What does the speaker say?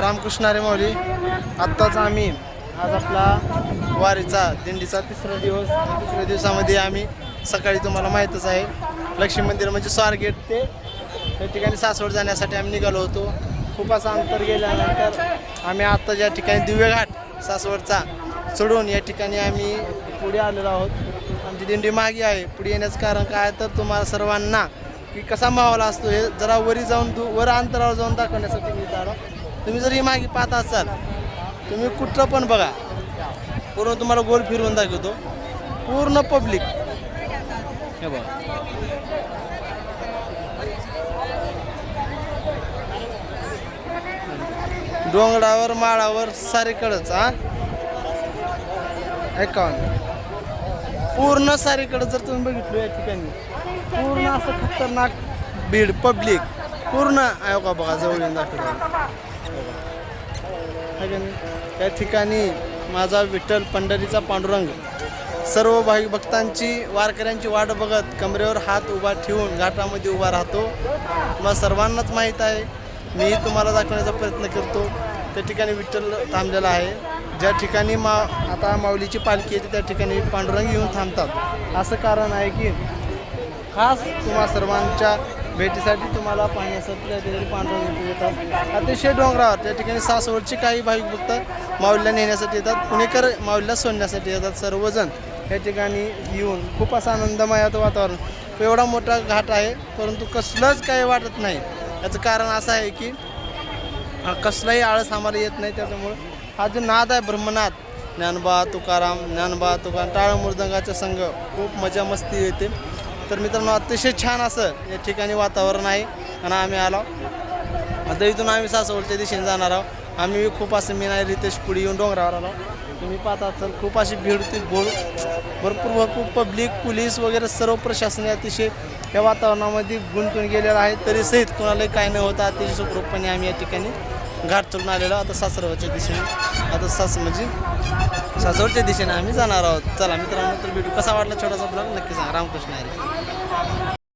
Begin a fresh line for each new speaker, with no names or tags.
रामकृष्ण अरे माऊली. आत्ताच आम्ही आज आपला वारीचा दिंडीचा तिसरा दिवस तिसऱ्या दिवसामध्ये आम्ही सकाळी तुम्हाला माहीतच आहे लक्ष्मी मंदिर म्हणजे स्वारगेट ते त्या ठिकाणी सासवड जाण्यासाठी आम्ही निघालो होतो. खूप असं अंतर गेल्यानंतर आम्ही आत्ता ज्या ठिकाणी दिव्यघाट सासवडचा चढून या ठिकाणी आम्ही पुढे आलेलो आहोत. आमची दिंडी मागे आहे. पुढे येण्याचं कारण काय तर तुम्हाला सर्वांना की कसा माहोल असतो हे जरा वरी जाऊन दू वर अंतरावर जाऊन दाखवण्यासाठी मी आलो. तुम्ही जर ही मागे पाहत असाल तुम्ही कुठं पण बघा. पूर्ण तुम्हाला गोल फिरवून दाखवतो. पूर्ण पब्लिक. हे बघा. डोंगरावर माळावर सारीकडंच हा? एकावन्न. पूर्ण सारीकडं जर तुम्ही बघितलं या ठिकाणी पूर्ण असं खतरनाक भीड पब्लिक. पूर्ण आहे का बघा जवळ येऊन दाखवलं है का नाही? त्या ठिकाणी माझा विठ्ठल पंढरीचा पांडुरंग. सर्व भाविक भक्तांची वारकऱ्यांची वाट बघत कमरेवर हात उभा ठेवून घाटामध्ये उभा राहतो. तुम्हाला सर्वांनाच माहीत आहे मीही तुम्हाला दाखवण्याचा प्रयत्न करतो. त्या ठिकाणी विठ्ठल थांबलेला आहे. ज्या ठिकाणी मा आता माऊलीची पालखी येते त्या ठिकाणी पांडुरंग येऊन थांबतात. असं कारण आहे की खास तुम्हा सर्वांच्या भेटीसाठी तुम्हाला पाहण्यासाठी त्या ठिकाणी पांढरं येतात अतिशय डोंगरावर त्या ठिकाणी सासवडचे काही भाविक भक्त माऊलीला नेण्यासाठी येतात. पुणेकर माऊलीला सोडण्यासाठी येतात सर्वजण. या ठिकाणी येऊन खूप असं आनंदमयाचं वातावरण. एवढा मोठा घाट आहे परंतु कसलंच काही वाटत नाही. याचं कारण असं आहे की कसलाही आळस आम्हाला येत नाही त्याच्यामुळं हा जो नाद आहे ब्रह्मनाद ज्ञानबा तुकाराम ज्ञानबा तुकाराम टाळ मृदंगाचा संघ खूप मजा मस्ती येते. तर मित्रांनो अतिशय छान असं या ठिकाणी वातावरण आहे आणि आम्ही आलो. आता इथून आम्ही सासवडच्या दिशेने जाणार आहोत. आम्ही खूप असं मी नाही रितेश पुढे येऊन डोंगरावर आलो. तुम्ही पाहता असाल खूप अशी भीड होती बोल भरपूर भरपूर पब्लिक पोलीस वगैरे सर्व प्रशासन अतिशय या वातावरणामध्ये गुंतून गेलेलं आहे. तरी सहित कोणालाही काय न होता अतिशय सुखरूपपणे आम्ही या ठिकाणी घाट चढून आलेलो. आता सासरवाच्या दिशेने. आता सास म्हणजे सासवडच्या दिशेने आम्ही जाणार आहोत. चला मित्रांनो तर भेटू. कसा वाटला छोटासा ब्लॉग नक्की सांगा. रामकृष्ण हरी.